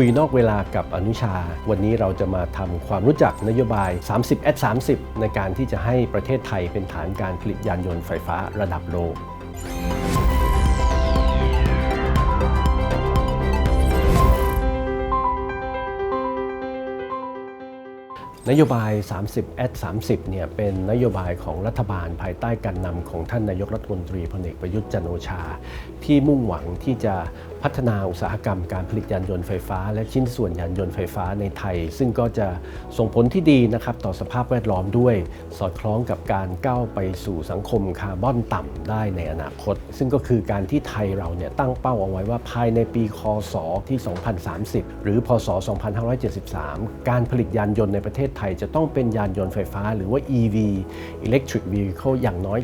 คุยนอกเวลากับอนุชา วันนี้เราจะมาทำความรู้จักนโยบาย 30 at 30 ในการที่จะให้ประเทศไทยเป็นฐานการผลิตยานยนต์ไฟฟ้าระดับโลก นโยบาย 30 at 30 เนี่ยเป็นนโยบายของรัฐบาลภายใต้การนำของท่านนายกรัฐมนตรีพลเอกประยุทธ์จันโอชา ที่มุ่งหวังที่จะพัฒนาอุตสาหกรรมการผลิตยานยนต์ไฟฟ้า และชิ้นส่วนยานยนต์ไฟฟ้าในไทย ซึ่งก็จะส่งผลที่ดีนะครับต่อสภาพแวดล้อมด้วย สอดคล้องกับการก้าวไปสู่สังคมคาร์บอนต่ำได้ในอนาคต ซึ่งก็คือการที่ไทยเราเนี่ยตั้งเป้าเอาไว้ว่าภายในปีคศที่ 2030 หรือพศ 2573 การผลิตยานยนต์ในประเทศไทยจะต้องเป็นยานยนต์ไฟฟ้า หรือว่า EV Electric Vehicle อย่างน้อย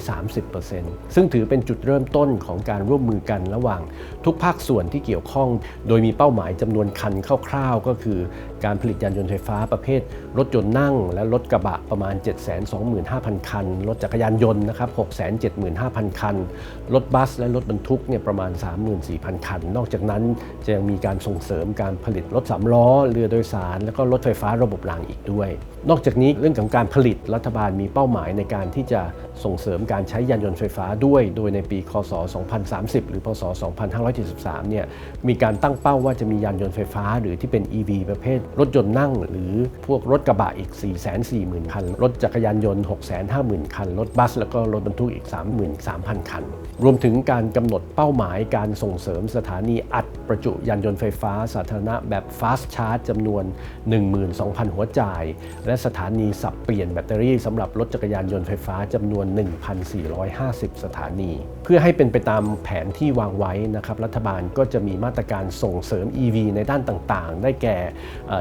30%ซึ่งถือเป็นจุดเริ่มต้นของการร่วมมือกันระหว่างทุกภาคส่วนที่เกี่ยวข้อง โดยมีเป้าหมายจำนวนคันคร่าวๆ ก็คือ การผลิตยานยนต์ไฟฟ้าประเภท รถยนต์นั่ง และรถกระบะประมาณ 725,000 คัน รถจักรยานยนต์นะครับ675,000 คัน รถบัสและรถบรรทุกเนี่ยประมาณ 34,000 คัน นอกจากนั้นจะยังมีการส่งเสริมการผลิตรถสามล้อ เรือโดยสาร แล้วก็รถไฟฟ้าระบบรางอีกด้วย นอกจากนี้เรื่องของการผลิตรัฐบาลมีเป้าหมายในการที่จะส่งเสริมการใช้ยานยนต์ไฟฟ้าด้วย โดยในปี คศ 2030 หรือ พศ 2573เนี่ยมีการตั้งเป้าว่าจะมียานยนต์ไฟฟ้า หรือที่เป็น EV ประเภท รถยนต์นั่ง หรือพวกรถกระบะอีก 4 4 0 0 0 คัน รถจักรยานยนต์ 650,000 คัน รถบัส แล้วก็รถบรรทุกอีก 33,000 คัน รวมถึงการกำหนดเป้าหมายการส่งเสริมสถานีอัดประจุยานยนต์ไฟฟ้า สาธารณะแบบ Fast Charge จำนวน 12,000 หัวจ่าย และสถานีสับเปลี่ยนแบตเตอรี่สำหรับรถจักรยานยนต์ไฟฟ้าจำนวน 1,450 สถานี เพื่อให้เป็นไปตามแผนที่วางไว้นะครับรัฐบาลก็ก็จะมีมาตรการส่งเสริม EV ในด้านต่างๆ ได้แก่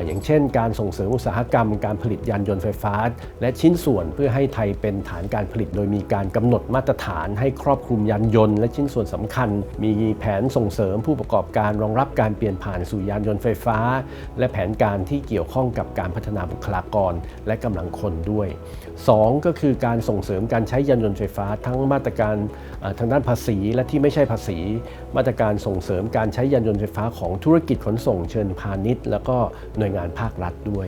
อย่างเช่น การส่งเสริมอุตสาหกรรม การผลิตยานยนต์ไฟฟ้า และชิ้นส่วนเพื่อให้ไทยเป็นฐานการผลิต โดยมีการกำหนดมาตรฐานให้ครอบคลุมยานยนต์และชิ้นส่วนสำคัญ มีแผนส่งเสริมผู้ประกอบการรองรับการเปลี่ยนผ่านสู่ยานยนต์ไฟฟ้า และแผนการที่เกี่ยวข้องกับการพัฒนาบุคลากร และกำลังคนด้วย 2 ก็คือการส่งเสริมการใช้ยานยนต์ไฟฟ้า ทั้งมาตรการทางด้านภาษีและที่ไม่ใช่ภาษี มาตรการส่งเสริมการใช้ยานยนต์ไฟฟ้าของธุรกิจขนส่งเชิญพาณิชย์ แล้วก็หน่วยงานภาครัฐด้วย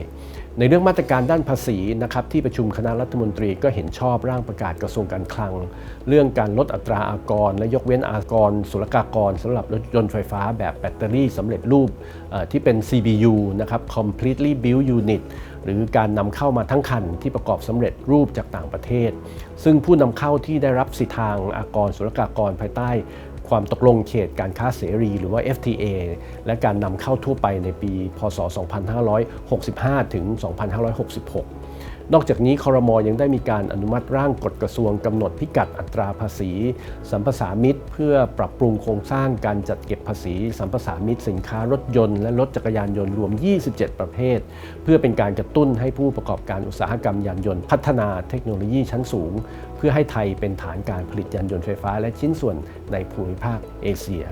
ในเรื่องมาตรการด้านภาษีนะครับที่ประชุมคณะรัฐมนตรีก็เห็นชอบร่างประกาศกระทรวงการคลัง เรื่องการลดอัตราอากร และยกเว้นอากรศุลกากรสำหรับรถยนต์ไฟฟ้าแบบแบตเตอรี่สำเร็จรูปที่เป็น CBU นะครับ completely built unit หรือการนำเข้ามาทั้งคันที่ประกอบสำเร็จรูปจากต่างประเทศ ซึ่งผู้นำเข้าที่ได้รับสิทธิทางอากรศุลกากรภายใต้ ความตกลงเขตการค้าเสรี หรือว่า FTA และการนำเข้าทั่วไปในปี พศ 2565 ถึง 2566 นอกจากนี้คอรมอยังได้มีการอนุมัติร่างกฎกระทรวงกำหนดพิกัดอัตราภาษี สัมปสามิตร เพื่อปรับปรุงโครงสร้างการจัดเก็บภาษี สัมปสามิตร สินค้ารถยนต์และรถจักรยานยนต์รวม 27 ประเภท เพื่อเป็นการกระตุ้นให้ผู้ประกอบการอุตสาหกรรมยานยนต์ พัฒนาเทคโนโลยีชั้นสูง เพื่อให้ไทยเป็นฐานการผลิตยานยนต์ไฟฟ้า และชิ้นส่วนในภูมิภาคเอเชีย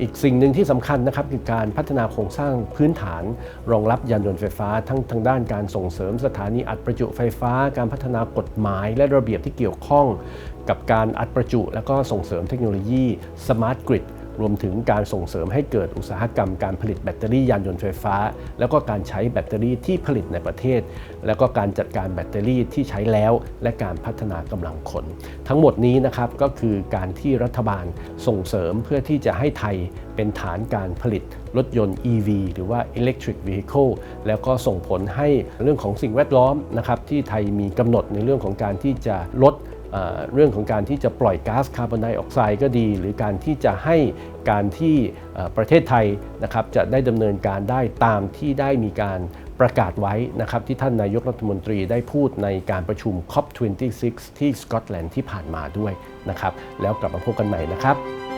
อีกสิ่งหนึ่งที่สำคัญนะครับคือการพัฒนาโครงสร้างพื้นฐาน รองรับยานยนต์ไฟฟ้า ทั้งทางด้านการส่งเสริมสถานีอัดประจุไฟฟ้า การพัฒนากฎหมาย และระเบียบที่เกี่ยวข้อง กับการอัดประจุ และก็ส่งเสริมเทคโนโลยีสมาร์ทกริด รวมถึงการส่งเสริมให้เกิดอุตสาหกรรมการผลิตแบตเตอรี่ยานยนต์ไฟฟ้า แล้วก็การใช้แบตเตอรี่ที่ผลิตในประเทศ แล้วก็การจัดการแบตเตอรี่ที่ใช้แล้ว และการพัฒนากำลังคน ทั้งหมดนี้นะครับก็คือการที่รัฐบาลส่งเสริมเพื่อที่จะให้ไทยเป็นฐานการผลิตรถยนต์ EV หรือว่า Electric Vehicle แล้วก็ส่งผลให้เรื่องของสิ่งแวดล้อมนะครับที่ไทยมีกำหนดในเรื่องของการที่จะลด เรื่องของการที่จะปล่อยก๊าซคาร์บอนไดออกไซด์ก็ดี หรือการที่จะให้การที่ประเทศไทยนะครับจะได้ดำเนินการได้ตามที่ได้มีการประกาศไว้นะครับที่ท่านนายกรัฐมนตรีได้พูดในการประชุม COP26 ที่สกอตแลนด์ที่ผ่านมาด้วยนะครับแล้วกลับมาพบกันใหม่นะครับ